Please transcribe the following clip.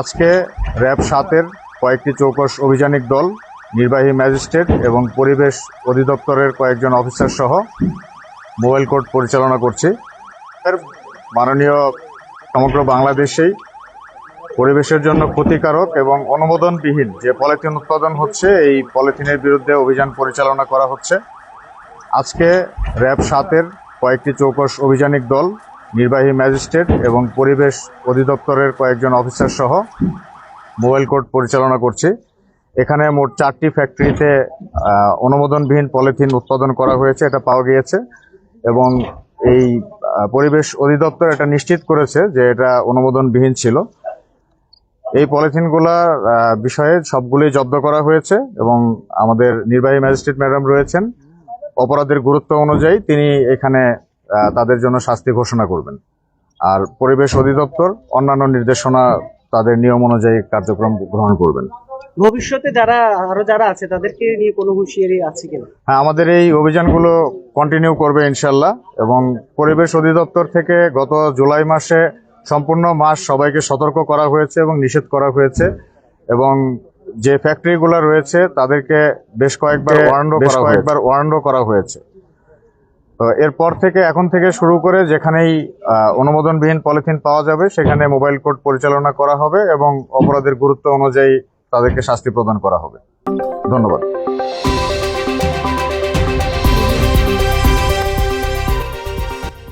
আজকে র্যাব সাতের কয়েকটি চৌকস অভিযানিক দল, নির্বাহী ম্যাজিস্ট্রেট এবং পরিবেশ অধিদপ্তরের কয়েকজন অফিসার সহ মোবাইল কোর্ট পরিচালনা করছি। এর মাননীয় সমগ্র বাংলাদেশেই পরিবেশের জন্য ক্ষতিকারক এবং অনুমোদনবিহীন যে পলিথিন উৎপাদন হচ্ছে, এই পলিথিনের বিরুদ্ধে অভিযান পরিচালনা করা হচ্ছে। আজকে র্যাব সাতের কয়েকটি চৌকস অভিযানিক দল নির্বাহী ম্যাজিস্ট্রেট এবং পরিবেশ অধিদপ্তরের কয়েকজন অফিসার সহ মোবাইল কোর্ট পরিচালনা করছি। এখানে মোট চারটি ফ্যাক্টরিতে অনুমোদনবিহীন পলিথিন উৎপাদন করা হয়েছে, এটা পাওয়া গিয়েছে। এবং এই পরিবেশ অধিদপ্তর এটা নিশ্চিত করেছে যে এটা অনুমোদনবিহীন ছিল। এই পলিথিনগুলার বিষয়ে সবগুলোই জব্দ করা হয়েছে এবং আমাদের নির্বাহী ম্যাজিস্ট্রেট ম্যাডাম রয়েছেন। অপরাধের গুরুত্ব অনুযায়ী তিনি এখানে তাদের জন্য শাস্তি ঘোষণা করবেন। আর পরিবেশ অধিদপ্তর অন্যান্য নির্দেশনা তাদের নিয়ম অনুযায়ী কার্যক্রম গ্রহণ করবেন। ভবিষ্যতে যারা আরও যারা আছে তাদেরকে নিয়ে কোনো হুঁশিয়ারি আছে কিনা? হ্যাঁ আমাদের এই অভিযানগুলো কন্টিনিউ করবে ইনশাল্লাহ এবং পরিবেশ অধিদপ্তর থেকে গত জুলাই মাসে সম্পূর্ণ মাস সবাইকে সতর্ক করা হয়েছে এবং নিষেধ করা হয়েছে এবং যে ফ্যাক্টরিগুলো রয়েছে তাদেরকে বেশ কয়েকবার ওয়ারেন্টও করা হয়েছে। তো এরপর থেকে এখন থেকে শুরু করে যেখানেই অনুমোদনবিহীন পলিথিন পাওয়া যাবে, সেখানে মোবাইল কোর্ট পরিচালনা করা হবে এবং অপরাধের গুরুত্ব অনুযায়ী তাদেরকে শাস্তি প্রদান করা হবে। ধন্যবাদ।